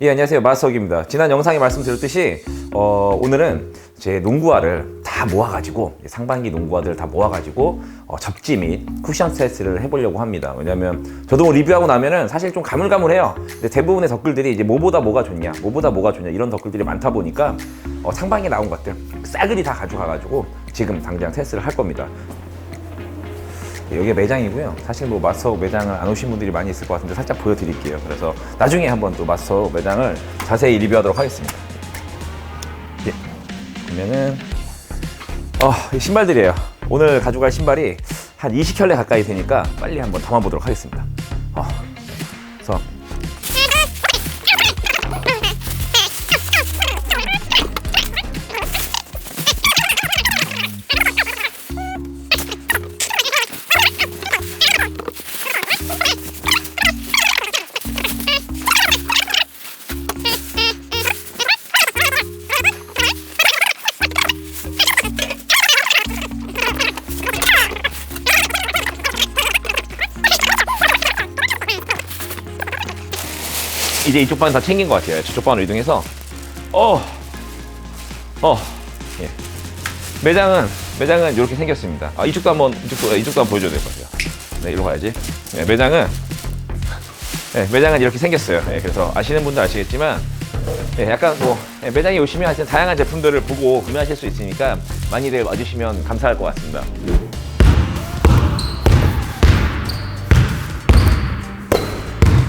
예, 안녕하세요. 마스터기입니다. 지난 영상에 말씀드렸듯이 어, 오늘은 제 농구화를 다 모아가지고 상반기 농구화들을 다 모아가지고 어, 접지 및 쿠션 테스트를 해보려고 합니다. 왜냐면 저도 뭐 리뷰하고 나면은 사실 좀 가물가물해요. 근데 대부분의 댓글들이 이제 뭐보다 뭐가 좋냐, 뭐보다 뭐가 좋냐 이런 댓글들이 많다 보니까 어, 상반기에 나온 것들 싸그리 다 가져가가지고 지금 당장 테스트를 할 겁니다. 여기 매장이고요. 사실 뭐 마스터 매장을 안 오신 분들이 많이 있을 것 같은데 살짝 보여드릴게요. 그래서 나중에 한번 또 마스터 매장을 자세히 리뷰하도록 하겠습니다. 예. 그러면은 어, 이 신발들이에요. 오늘 가져갈 신발이 한 20켤레 가까이 되니까 빨리 한번 담아보도록 하겠습니다. 이제 이쪽 반다 챙긴 것 같아요. 저쪽 반으로 이동해서 어, 어, 예. 매장은 매장은 이렇게 생겼습니다. 아 이쪽도 한번 이쪽도 이쪽도 한번 보여줘야 될 것 같아요. 네, 이리로 가야지. 네, 매장은 네, 매장은 이렇게 생겼어요. 네, 그래서 아시는 분도 아시겠지만 네, 약간 뭐 네, 매장에 오시면 하여튼 다양한 제품들을 보고 구매하실 수 있으니까 많이들 와주시면 감사할 것 같습니다.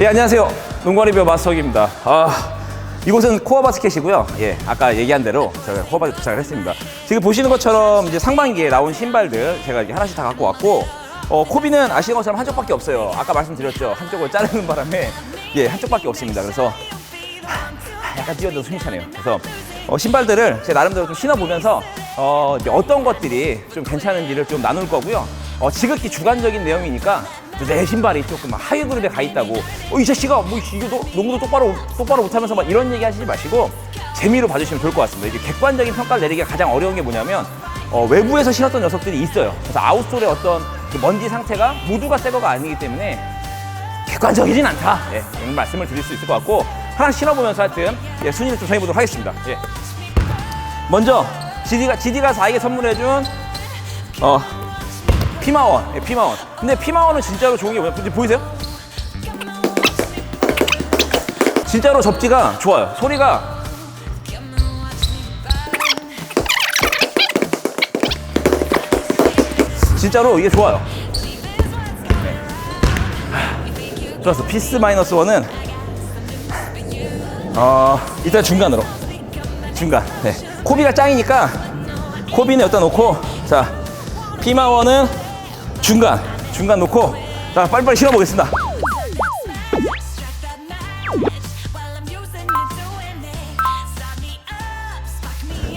예, 안녕하세요. 농구리뷰 마스터기입니다. 아, 이곳은 코어 바스켓이고요. 예, 아까 얘기한 대로 제가 코어 바스켓 도착을 했습니다. 지금 보시는 것처럼 이제 상반기에 나온 신발들 제가 이렇게 하나씩 다 갖고 왔고, 어, 코비는 아시는 것처럼 한쪽밖에 없어요. 아까 말씀드렸죠. 한쪽을 자르는 바람에 예, 한쪽밖에 없습니다. 그래서 하, 약간 뛰어도 숨이 차네요. 그래서 어, 신발들을 제 나름대로 좀 신어보면서 어, 이제 어떤 것들이 좀 괜찮은지를 좀 나눌 거고요. 어, 지극히 주관적인 내용이니까 내 신발이 조금 막 하위 그룹에 가 있다고 어, 이 자식아 뭐 이거 도 농구도 똑바로 똑바로 못하면서 막 이런 얘기 하시지 마시고 재미로 봐주시면 좋을 것 같습니다. 이게 객관적인 평가를 내리기가 가장 어려운 게 뭐냐면 어, 외부에서 신었던 녀석들이 있어요. 그래서 아웃솔의 어떤 그 먼지 상태가 모두가 새 거가 아니기 때문에 객관적이진 않다. 예, 이런 말씀을 드릴 수 있을 것 같고 하나 신어보면서 하여튼 예, 순위를 좀 정해보도록 하겠습니다. 예. 먼저 GD가 GD가 4에게 선물해준 어 피마원, 예, 피마원. 근데 피마원은 진짜로 좋은 게 뭐냐? 보이세요? 진짜로 접지가 좋아요. 소리가 진짜로 이게 좋아요. 네. 좋았어. 피스 마이너스 원은 어 일단 중간으로 중간. 네. 코비가 짱이니까 코비는 여기다 놓고 자 피마원은 중간 중간 놓고 자 빨리빨리 신어보겠습니다.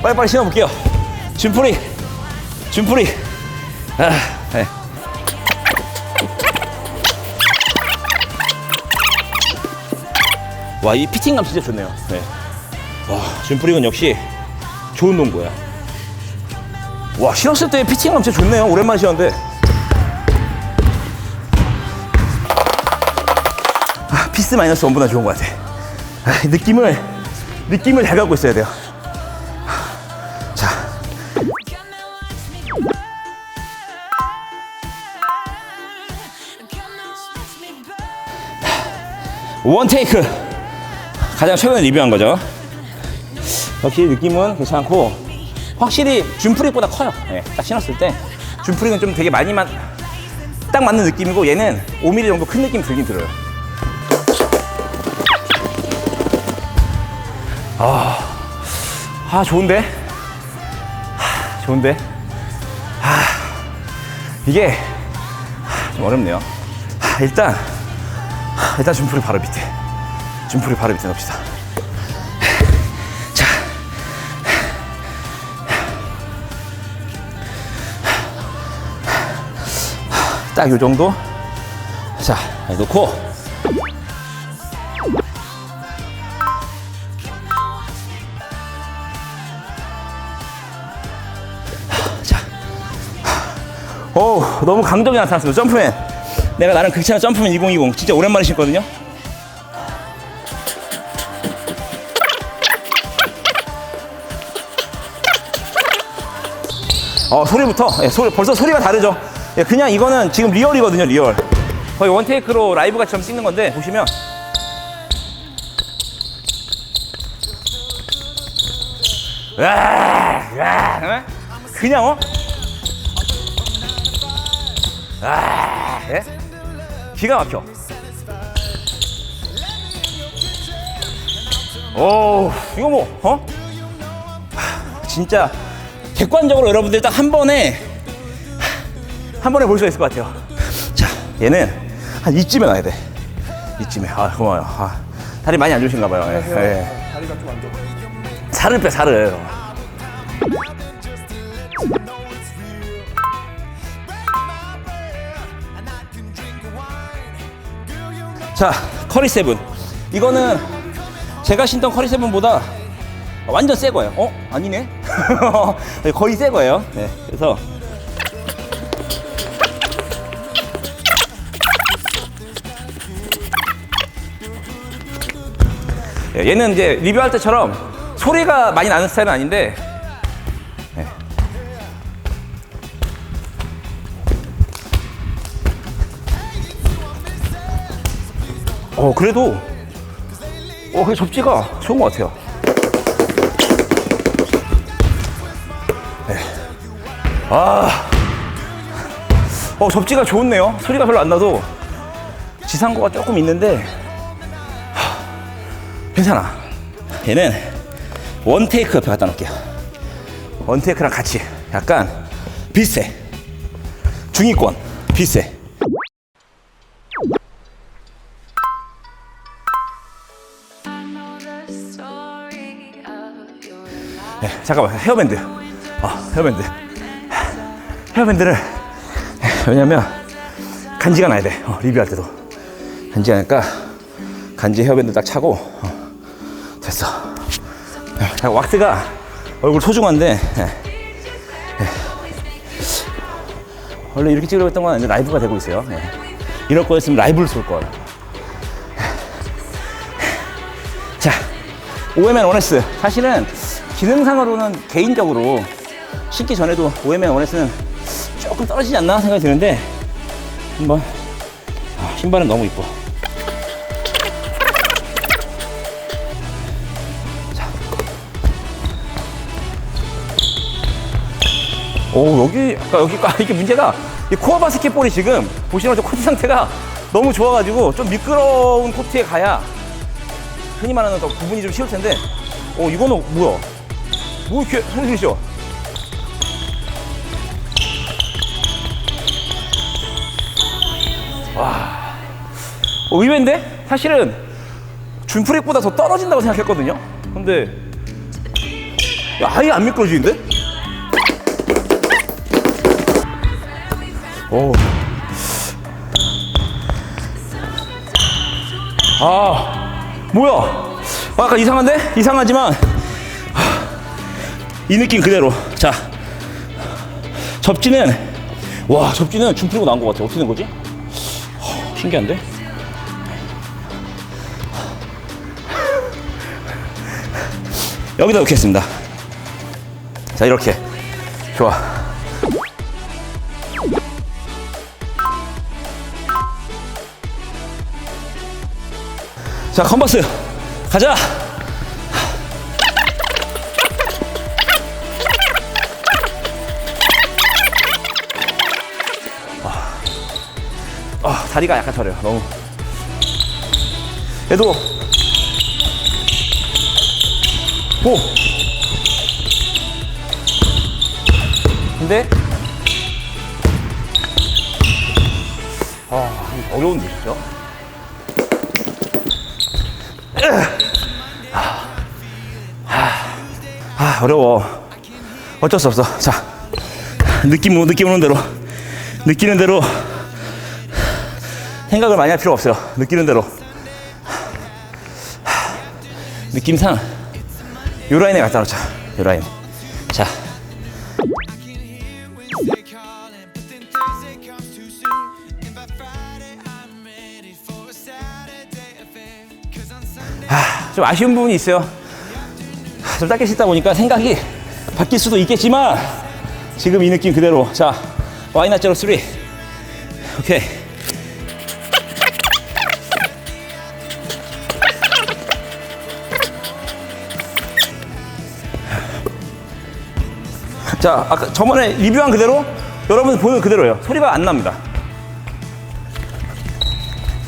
빨리빨리 신어 볼게요. 준풀이 준풀이 아, 네. 와, 이 피팅감 진짜 좋네요. 네. 와, 준프릭은 역시 좋은 농구야. 와, 신었을 때 피팅감 진짜 좋네요. 오랜만에 신었는데. 피스 마이너스 원보다 좋은 것 같아. 아, 느낌을, 느낌을 잘 갖고 있어야 돼요. 자. 원 테이크. 가장 최근에 리뷰한 거죠. 역시 느낌은 괜찮고 확실히 준프릭보다 커요. 예, 딱 신었을 때 준프릭은 좀 되게 많이 만 딱 맞는 느낌이고 얘는 5mm 정도 큰 느낌 들긴 들어요. 아, 아 좋은데? 하, 좋은데? 아, 이게 하, 좀 어렵네요. 하, 일단 하, 일단 준프릭 바로 밑에. 준풀이 바로 밑에 넣읍시다. 자. 딱요 정도. 자, 놓고. 어 너무 강점이 나타났습니다. 점프맨. 내가 나는 극찬한 점프맨 2020. 진짜 오랜만에 신거든요. 어, 소리부터. 예, 소리, 벌써 소리가 다르죠. 예, 그냥 이거는 지금 리얼이거든요, 리얼. 거의 원테이크로 라이브 같이처럼 찍는 건데, 보시면. 와, 와, 그냥 어? 아, 예? 기가 막혀. 오, 이거 뭐, 어? 하, 진짜 객관적으로 여러분들 딱 한 번에 한 번에 볼 수가 있을 것 같아요. 자, 얘는 한 이쯤에 놔야 돼. 이쯤에. 아, 고마워요. 아, 다리 많이 안 좋으신가 봐요. 예, 예. 다리가 좀 안 좋아. 살을 빼, 살을. 자, 커리 세븐. 이거는 제가 신던 커리 세븐보다 완전 새 거예요. 어? 아니네? 네, 거의 새 거예요. 네. 그래서 예, 얘는 이제 리뷰할 때처럼 소리가 많이 나는 스타일은 아닌데 예. 어 그래도 어 그 접지가 좋은 것 같아요. 네. 아, 어 접지가 좋네요. 소리가 별로 안 나도 지상고가 조금 있는데 괜찮아. 얘는 원테이크 옆에 갖다 놓을게요. 원테이크랑 같이 약간 비슷해. 중위권 비슷해. 네, 잠깐만 헤어밴드. 아 헤어밴드. 헤어밴드를 왜냐면 간지가 나야 돼. 어, 리뷰할 때도 간지가 나니까 간지 헤어밴드 딱 차고 어, 됐어. 네, 자, 왁스가 얼굴 소중한데 네. 네. 원래 이렇게 찍으려고 했던 건 아닌데 라이브가 되고 있어요. 네. 이럴 거였으면 라이브를 쏠 걸. 자, OMN 원에스 사실은 기능상으로는 개인적으로 신기 전에도 OMN 원에스는 조금 떨어지지 않나 생각이 드는데 한번 아, 신발은 너무 이뻐. 자. 오 여기 아까 여기 아, 이게 문제가 이 코어 바스켓볼이 지금 보시는 것처럼 코트 상태가 너무 좋아가지고 좀 미끄러운 코트에 가야 흔히 말하는 더 구분이 좀 쉬울 텐데, 어, 이거는 뭐야? 뭐 이렇게 손 들이죠? 와, 어, 의외인데? 사실은 준프렉보다 더 떨어진다고 생각했거든요? 근데, 야, 아예 안 미끄러지는데? 오. 아, 뭐야? 아, 약간 이상한데? 이상하지만 하, 이 느낌 그대로. 자, 접지는 와, 접지는 줌 풀고 나온 것 같아. 어떻게 된 거지? 하, 신기한데? 여기다 놓겠습니다. 자, 이렇게. 좋아. 자, 컨버스. 가자. 다리가 약간 저려요. 너무. 얘도. 오. 근데. 아, 어려운데, 진짜. 아 어려워 어쩔 수 없어 자 느낌 느낌 오는 대로 느끼는 대로 생각을 많이 할 필요 없어요. 느끼는 대로. 느낌상. 요 라인에 갖다 놓자. 요 라인. 자. 아, 좀 아쉬운 부분이 있어요. 좀 짧게 씻다 보니까 생각이 바뀔 수도 있겠지만 지금 이 느낌 그대로. 자, 와이낫 제로 3. 오케이. 자, 아까 저번에 리뷰한 그대로 여러분 보는 그대로예요. 소리가 안 납니다.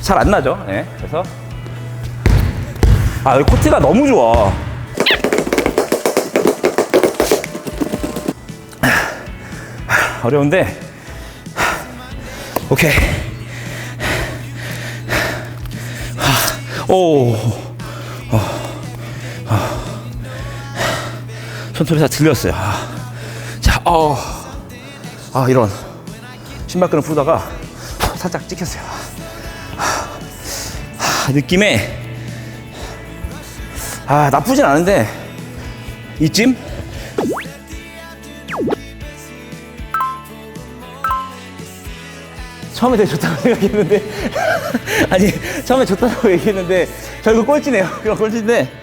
잘 안 나죠? 예. 그래서 아, 여기 코트가 너무 좋아. 어려운데 오케이. 오. 손톱이 다 들렸어요. 아. 자, 어. 아, 이런. 신발끈을 풀다가 살짝 찍혔어요. 아, 느낌에 아, 나쁘진 않은데 이쯤? 처음에 되게 좋다고 생각했는데 아니 처음에 좋다고 얘기했는데 결국 꼴찌네요. 그럼 꼴찌인데